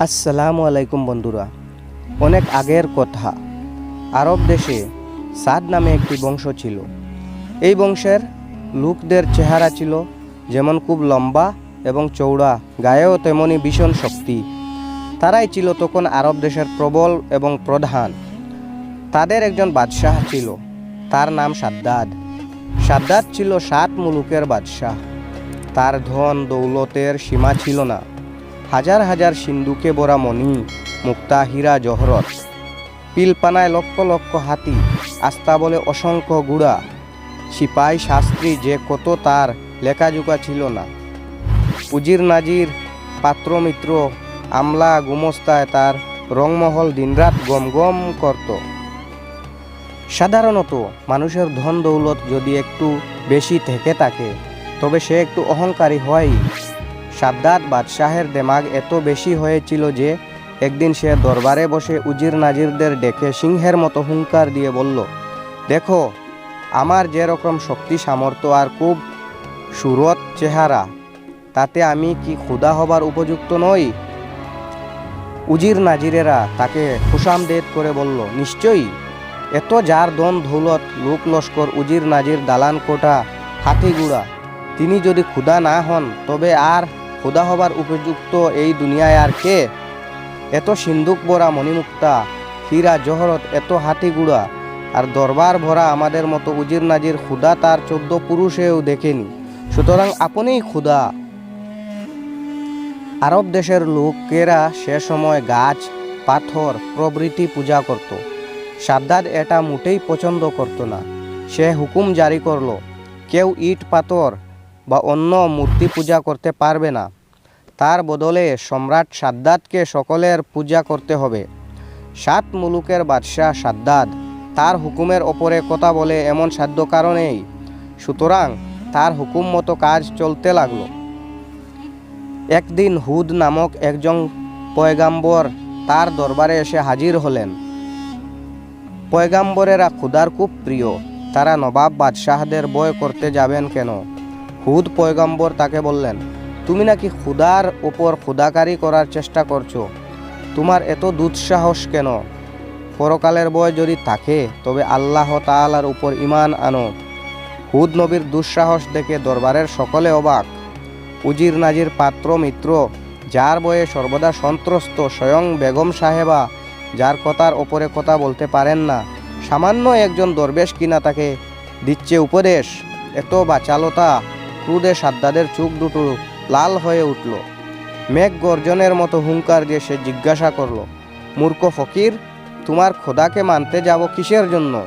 আসসালামু আলাইকুম বন্ধুরা। অনেক আগের কথা। আরব দেশে সাদ নামে একটি বংশ ছিল। এই বংশের লোকদের চেহারা ছিল যেমন খুব লম্বা এবং চৌড়া গায়েও তেমনি ভীষণ শক্তি। তারাই ছিল তখন আরব দেশের প্রবল এবং প্রধান। তাদের একজন বাদশাহ ছিল, তার নাম সাদ্দাদ। সাদ্দাদ ছিল সাত মুলুকের বাদশাহ। তার ধন দৌলতের সীমা ছিল না। হাজার হাজার সিন্ধুকে ভরা মণি মুক্তা হীরা জহরত পিলপানায় লক্ষ লক্ষ হাতি আস্তা বলে অসংখ্য গুড়া। সিপাই শাস্ত্রী যে কত তার লেখাজোকা ছিল না। উজির নাজির পাত্র মিত্র আমলা গুমস্তায় তার রংমহল দিনরাত গম গম করত। সাধারণত মানুষের ধন দৌলত যদি একটু বেশি থেকে থাকে, তবে সে একটু অহংকারী হয়ই। সাদ্দাত বাদশাহের দেমাগ এত বেশি হয়েছিল যে একদিন সে দরবারে বসে উজির নাজিরদের ডেকে সিংহের মতো হুঙ্কার দিয়ে বলল, দেখো, আমার যেরকম শক্তি সামর্থ্য আর খুব সুরত চেহারা, তাতে আমি কি ক্ষুধা হবার উপযুক্ত নই? উজির নাজিরেরা তাকে খুশামদেদ করে বলল, নিশ্চয়ই। এত যার দন ধৌলত লোক লস্কর উজির নাজির দালান কোটা হাতিগুড়া তিনি যদি ক্ষুদা না হন, তবে আর ক্ষুধা হবার উপযুক্ত এই দুনিয়ায় আর কে? এত সিন্ধুক ভরা মণিমুক্তা, হীরা জহরত, এত হাতিগুড়া আর দরবার ভরা আমাদের মতো উজির নাজির ক্ষুধা তার চোদ্দ পুরুষেও দেখেনি। সুতরাং আপনিই ক্ষুধা আরব দেশের লোকেরা সে সময় গাছ, পাথর, প্রভৃতি পূজা করত। সাদ্দাদ এটা মোটেই পছন্দ করত না। সে হুকুম জারি করল, কেউ ইট, পাথর বা অন্য মূর্তি পূজা করতে পারবে না। তার বদলে সম্রাট সাদ্দাতকে সকলের পূজা করতে হবে। সাত মুলুকের বাদশাহ সাদ্দাদ তার হুকুমের ওপরে কথা বলে এমন সাধ্য কারণেই সুতরাং তার হুকুম মতো কাজ চলতে লাগল। একদিন হুদ নামক একজন পয়গাম্বর তার দরবারে এসে হাজির হলেন। পয়গাম্বরেরা ক্ষুদার খুব প্রিয়। তারা নবাব বাদশাহদের বয় করতে যাবেন কেন? হুদ পয়গাম্বর তাকে বললেন তুমি নাকি ক্ষুদার ওপর ক্ষুদাকারী করার চেষ্টা করছ? তোমার এত দুঃসাহস কেন? পরকালের বয় যদি থাকে, তবে আল্লাহ তাআলার উপর ইমান আনো। হুদ নবীর দুঃসাহস দেখে দরবারের সকলে অবাক। উজির নাজির পাত্র মিত্র, যার বয়ে সর্বদা সন্ত্রস্ত স্বয়ং বেগম সাহেবা, যার কথার ওপরে কথা বলতে পারেন না। সামান্য একজন দরবেশ কিনা তাকে দিচ্ছে উপদেশ। এত বাচালতা, ক্রুদে সাদ্দাদের চোখ দুটো লাল হয়ে উঠল। মেঘ গর্জনের মতো হুঙ্কার দিয়ে সে জিজ্ঞাসা করল, মূর্খ ফকির, তোমার খোদাকে মানতে যাব কিসের জন্য?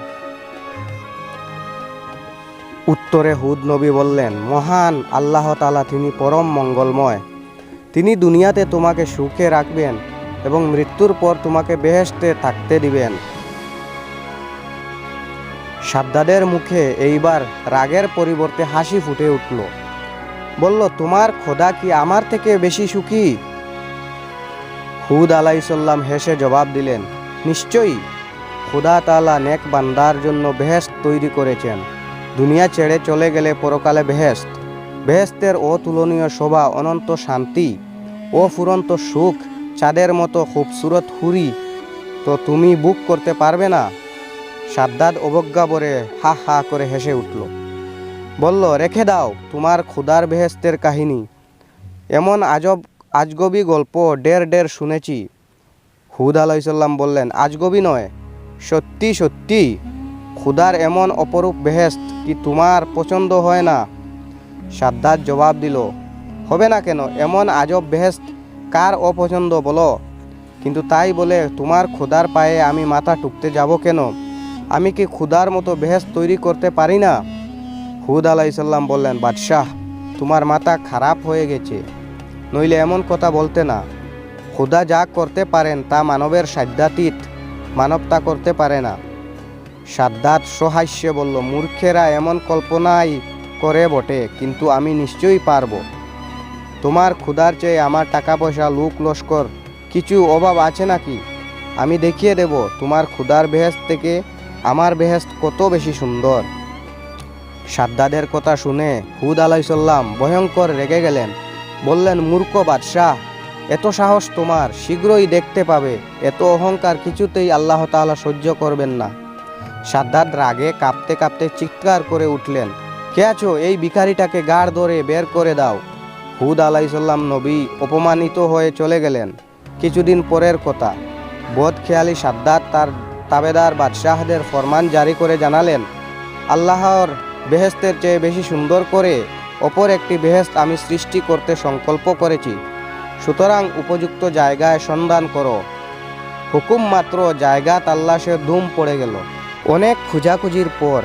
উত্তরে হুদ নবী বললেন, মহান আল্লাহ তালা তিনি পরম মঙ্গলময়। তিনি দুনিয়াতে তোমাকে সুখে রাখবেন এবং মৃত্যুর পর তোমাকে বেহেশতে থাকতে দিবেন। সাদ্দাদের মুখে এইবার রাগের পরিবর্তে হাসি ফুটে উঠল। বলল, তোমার খোদা কি আমার থেকে বেশি সুখী? হুদ আলাইসাল্লাম হেসে জবাব দিলেন, নিশ্চয়ই। খুদা তালা নেক বান্দার জন্য বেহেস্ত তৈরি করেছেন। দুনিয়া ছেড়ে চলে গেলে পরকালে বেহেস্ত বেহেস্তের অতুলনীয় শোভা অনন্ত শান্তি ও ফুরন্ত সুখ, চাঁদের মতো খুবসুরত হুরি। তো তুমি বুক করতে পারবে না? সাদ্দাদ অবজ্ঞা বরে হা হা করে হেসে উঠল। বলল, রেখে দাও তোমার ক্ষুদার বেহেস্তের কাহিনী। এমন আজব, আজগবি গল্প ডের ডের শুনেছি। হুদ আলাইসাল্লাম বললেন, আজগবি নয়, সত্যি সত্যি। ক্ষুদার এমন অপরূপ বেহেস্ত কি তোমার পছন্দ হয় না? সাদ্দাত জবাব দিল, হবে না কেন, এমন আজব বেহেস্ত কার অপছন্দ বলো? কিন্তু তাই বলে, তোমার ক্ষুদার পায়ে আমি মাথা টুকতে যাব কেন? আমি কি ক্ষুদার মতো বেহেস্ত তৈরি করতে পারি না? হুদ আলাইসাল্লাম বললেন, বাদশাহ, তোমার মাথা খারাপ হয়ে গেছে। নইলে এমন কথা বলতে না। খুদা যা করতে পারেন, তা মানবের সাধ্যাতীত মানব তা করতে পারে না। সাদ্দাত সহাস্যে বলল, মূর্খেরা এমন কল্পনাই করে বটে, কিন্তু আমি নিশ্চয়ই পারব। তোমার ক্ষুধার চেয়ে আমার টাকা পয়সা লুক লস্কর, কিছু অভাব আছে নাকি? আমি দেখিয়ে দেব, তোমার ক্ষুধার বেহেস্ত থেকে আমার বেহেস্ত কত বেশি সুন্দর। সাদ্দাদের কথা শুনে হুদ আলাইসাল্লাম ভয়ঙ্কর রেগে গেলেন। বললেন, মূর্খ বাদশাহ, এত সাহস তোমার, শীঘ্রই দেখতে পাবে। এত অহংকার কিছুতেই আল্লাহ তাআলা সহ্য করবেন না। সাদ্দাদ রাগে কাঁপতে কাঁপতে চিৎকার করে উঠলেন, কে আছো? এই ভিখারিটাকে গাড় ধরে বের করে দাও। হুদ আলাইসাল্লাম নবী অপমানিত হয়ে চলে গেলেন। কিছুদিন পরের কথা বোধ খেয়ালি সাদ্দাত তার তাবেদার বাদশাহদের ফরমান জারি করে জানালেন, আল্লাহর বেহেস্তের চেয়ে বেশি সুন্দর করে অপর একটি বেহেস্ত আমি সৃষ্টি করতে সংকল্প করেছি। সুতরাং উপযুক্ত জায়গায় সন্ধান করো। হুকুম মাত্র জায়গা তাল্লাশের ধুম পড়ে গেল। অনেক খোঁজাখুঁজির পর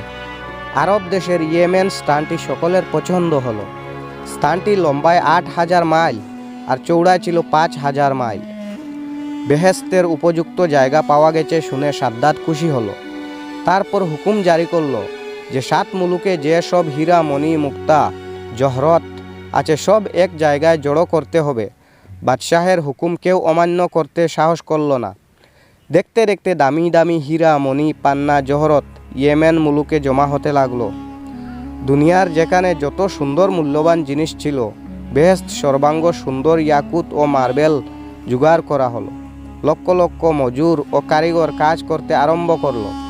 আরব দেশের ইয়েমেন স্থানটি সকলের পছন্দ হলো। স্থানটি লম্বায় আট হাজার মাইল আর চৌড়ায় ছিল পাঁচ হাজার মাইল। বেহেস্তের উপযুক্ত জায়গা পাওয়া গেছে শুনে সাদ্দাত খুশি হলো। তারপর হুকুম জারি করল যে সাত মুলুকে যে সব হীরা, মণি, মুক্তা, জহরত আছে, সব এক জায়গায় জড়ো করতে হবে। বাদশাহের হুকুম কেউ অমান্য করতে সাহস করল না। দেখতে দেখতে দামি দামি হীরা, মণি, পান্না, জহরত ইয়েমেন মুলুকে জমা হতে লাগল। দুনিয়ার যেখানে যত সুন্দর মূল্যবান জিনিস ছিল বেহেস্ত সর্বাঙ্গ, সুন্দর ইয়াকুত ও মার্বেল জোগাড় করা হলো। লক্ষ লক্ষ মজুর ও কারিগর কাজ করতে আরম্ভ করল।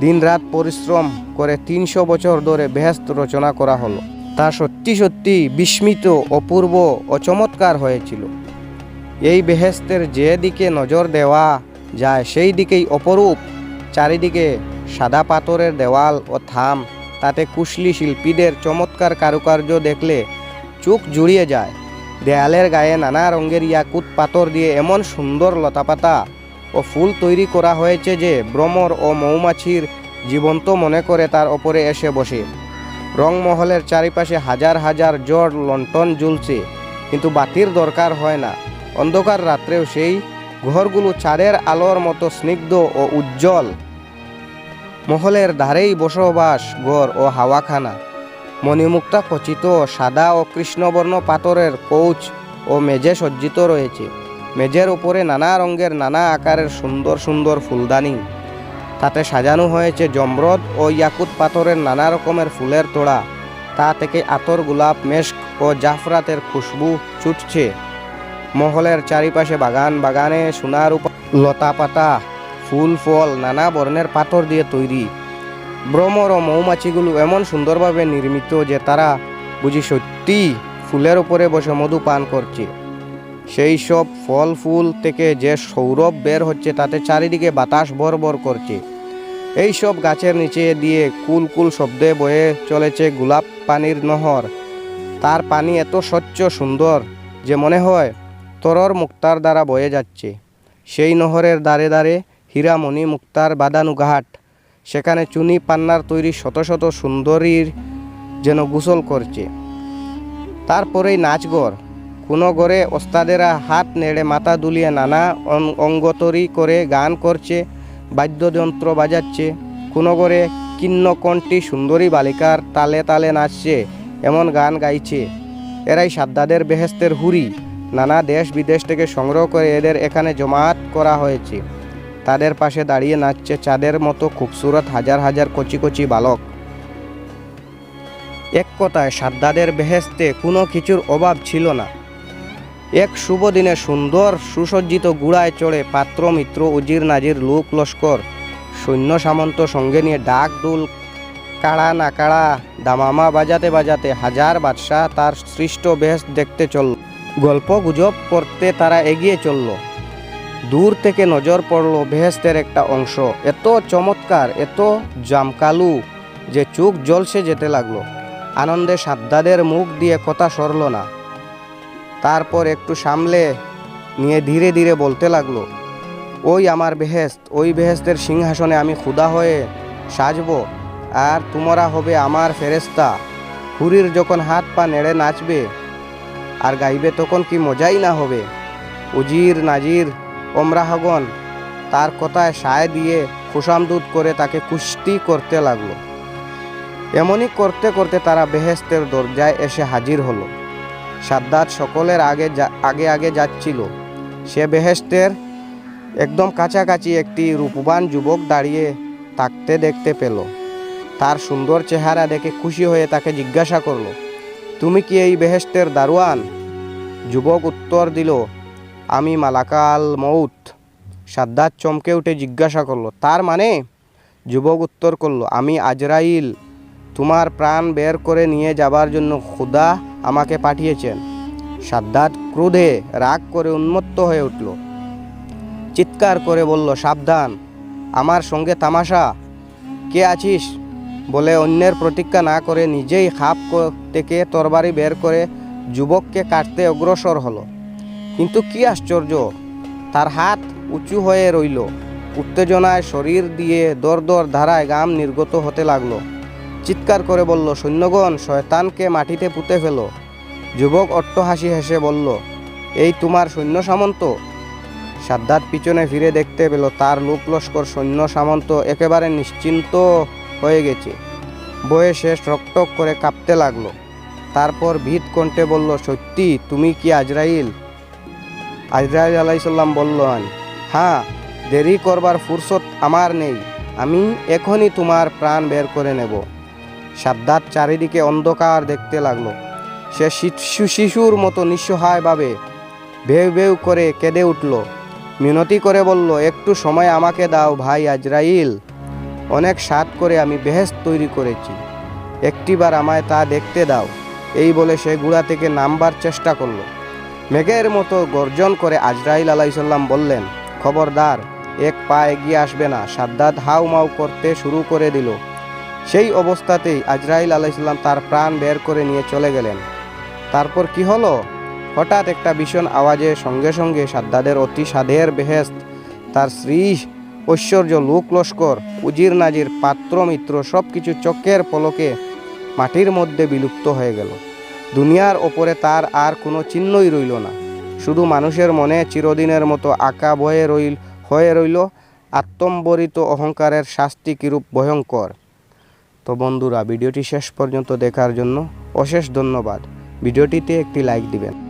দিনরাত পরিশ্রম করে তিনশো বছর ধরে বেহেস্ত রচনা করা হলো। তা সত্যি সত্যি বিস্মিত অপূর্ব ও চমৎকার হয়েছিল। এই বেহেস্তের যে দিকে নজর দেওয়া যায়, সেই দিকেই অপরূপ। চারিদিকে সাদা পাথরের দেওয়াল ও থাম, তাতে কুশলি শিল্পীদের চমৎকার কারুকার্য দেখলে চোখ জুড়িয়ে যায়। দেয়ালের গায়ে নানা রঙের ইয়াকুত পাথর দিয়ে এমন সুন্দর লতাপাতা ও ফুল তৈরি করা হয়েছে যে ভ্রমর ও মৌমাছির জীবন্ত মনে করে তার ওপরে এসে বসে। রংমহলের চারিপাশে হাজার হাজার জ্বর লন্ঠন জ্বলছে কিন্তু বাতির দরকার হয় না। অন্ধকার রাত্রেও সেই ঘরগুলো চাঁদের আলোর মতো স্নিগ্ধ ও উজ্জ্বল। মহলের ধারেই বসবাস ঘর ও হাওয়াখানা। মণিমুক্তা খচিত সাদা ও কৃষ্ণবর্ণ পাথরের কৌচ ও মেজে সজ্জিত রয়েছে। মেজের উপরে নানা রঙের নানা আকারের সুন্দর সুন্দর ফুলদানি। তাতে সাজানো হয়েছে জমরদ ও ইয়াকুত পাথরের নানা রকমের ফুলের তোড়া। তা থেকে আতর গোলাপ মেস্ক ও জাফরাতের খুশবু ছুটছে। মহলের চারিপাশে বাগান বাগানে সোনার উপর লতা পাতা, ফুল, ফল, নানা বর্ণের পাথর দিয়ে তৈরি। ভ্রমর ও মৌমাছিগুলো এমন সুন্দরভাবে নির্মিত যে তারা বুঝি সত্যি ফুলের উপরে বসে মধু পান করছে। সেই সব ফল ফুল থেকে যে সৌরভ বের হচ্ছে, তাতে চারিদিকে বাতাস ভর ভর করছে। এই সব গাছের নিচে দিয়ে কুল কুল শব্দে বয়ে চলেছে গোলাপ পানির নহর। তার পানি এত স্বচ্ছ সুন্দর যে মনে হয় তরর মুক্তার দ্বারা বয়ে যাচ্ছে। সেই নহরের দ্বারে দ্বারে হীরামণি মুক্তার বাদানু ঘাট সেখানে চুনি পান্নার তৈরি শত শত সুন্দরীর যেন গোসল করছে। তারপরেই নাচগর কোনো ঘরে ওস্তাদেরা হাত নেড়ে মাথা দুলিয়ে নানা অঙ্গতরি করে গান করছে, বাদ্যযন্ত্র বাজাচ্ছে। কোনো ঘরে কিন্নকণ্ঠী সুন্দরী বালিকার তালে তালে নাচছে, এমন গান গাইছে। এরাই সাদ্দাদের বেহেস্তের হুরি। নানা দেশ বিদেশ থেকে সংগ্রহ করে এদের এখানে জমায়েত করা হয়েছে। তাদের পাশে দাঁড়িয়ে নাচছে চাঁদের মতো খুবসুরত হাজার হাজার কচি কচি বালক। এক কথায়, সাদ্দাদের বেহেস্তে কোনো কিছুর অভাব ছিল না। এক শুভ দিনে সুন্দর সুসজ্জিত গুড়ায় চড়ে পাত্র মিত্র উজির নাজির লোক লস্কর। সৈন্য সামন্ত সঙ্গে নিয়ে ডাক ডুল কাড়া নাকাড়া দামামা বাজাতে বাজাতে হাজার বাদশাহ তার সৃষ্ট বেশ দেখতে চলল। গল্প গুজব করতে তারা এগিয়ে চলল। দূর থেকে নজর পড়ল বেহেস্তের একটা অংশ। এত চমৎকার, এত জামকালু যে চোখ জলসে যেতে লাগল। আনন্দে সাদ্দাদের মুখ দিয়ে কথা সরল না। তারপর একটু সামলে নিয়ে ধীরে ধীরে বলতে লাগল, ওই আমার বেহেস্ত ওই বেহেস্তের সিংহাসনে আমি ক্ষুধা হয়ে সাজবো, আর তোমরা হবে আমার ফেরেস্তা হুরির যখন হাত পা নেড়ে নাচবে, আর গাইবে তখন কি মজাই না হবে? উজির, নাজির, ওমরাহগণ তার কথায় সায় দিয়ে খুশামদুদ করে তাকে কুস্তি করতে লাগল। এমনই করতে করতে তারা বেহেস্তের দরজায় এসে হাজির হলো। সাদ্দাত সকলের আগে আগে আগে যাচ্ছিল। সে বেহেস্তের একদম কাছাকাছি একটি রূপবান যুবক দাঁড়িয়ে থাকতে দেখতে পেল। তার সুন্দর চেহারা দেখে খুশি হয়ে তাকে জিজ্ঞাসা করল, তুমি কি এই বেহেস্তের দারোয়ান? যুবক উত্তর দিল, আমি মালাকাল মৌত সাদ্দাত চমকে উঠে জিজ্ঞাসা করল, তার মানে? যুবক উত্তর করল, আমি আজরাইল তোমার প্রাণ বের করে নিয়ে যাবার জন্য খুদা আমাকে পাঠিয়েছেন। সাদ্দাত ক্রোধে রাগ করে উন্মত্ত হয়ে উঠল। চিৎকার করে বলল, সাবধান, আমার সঙ্গে তামাশা। কে আছিস? বলে অন্যের প্রতীক্ষা না করে নিজেই ক- থেকে তরবারি বের করে যুবককে কাটতে অগ্রসর হলো। কিন্তু কি আশ্চর্য, তার হাত উঁচু হয়ে রইল। উত্তেজনায় শরীর দিয়ে দর দর ধারায় গাম নির্গত হতে লাগল। চিৎকার করে বলল, সৈন্যগণ, শয়তানকে মাটিতে পুঁতে ফেল। যুবক অট্টহাসি হেসে বলল, এই তোমার সৈন্য সামন্ত? সাদ্দাত পিছনে ফিরে দেখতে পেল, তার লোক লস্কর সৈন্য সামন্ত একেবারে নিশ্চিন্ত হয়ে গেছে। বয়ে শেষ রকটক করে কাঁপতে লাগল। তারপর ভিত কণ্ঠে বলল, সত্যি, তুমি কি আজরাইল? আজরাইল আলাইসাল্লাম বললেন হ্যাঁ দেরি করবার ফুরসত আমার নেই। আমি এখনই তোমার প্রাণ বের করে নেব। সাদ্দাত চারিদিকে অন্ধকার দেখতে লাগল। সে শিশু শিশুর মতো নিঃসহায়ভাবে ভেউ ভেউ করে কেঁদে উঠল। মিনতি করে বলল, একটু সময় আমাকে দাও ভাই আজরাইল। অনেক স্বাদ করে আমি বেহেস তৈরি করেছি। একটিবার আমায় তা দেখতে দাও। এই বলে সে গুড়া থেকে নামবার চেষ্টা করল। মেঘের মতো গর্জন করে আজরাইল আলাইসাল্লাম বললেন, খবরদার, এক পা এগিয়ে আসবে না। সাদ্দাত হাউ মাউ করতে শুরু করে দিল। সেই অবস্থাতেই আজরাইল আলাইসাল্লাম তার প্রাণ বের করে নিয়ে চলে গেলেন। তারপর কি হলো? হঠাৎ একটা ভীষণ আওয়াজে সঙ্গে সঙ্গে সাদ্দাদের অতি সাধের বেহেস্ত তার শ্রী ঐশ্বর্য, লোক লস্কর, উজির নাজির, পাত্র, মিত্র সব কিছু চোখের পলকে মাটির মধ্যে বিলুপ্ত হয়ে গেল। দুনিয়ার ওপরে তার আর কোনো চিহ্নই রইল না। শুধু মানুষের মনে চিরদিনের মতো আঁকা বয়ে রইল, হয়ে রইল আত্মম্বরিত অহংকারের শাস্তি কিরূপ ভয়ঙ্কর। তো বন্ধুরা ভিডিওটি শেষ পর্যন্ত দেখার জন্য অশেষ ধন্যবাদ। ভিডিওটিতে একটি লাইক দিবেন।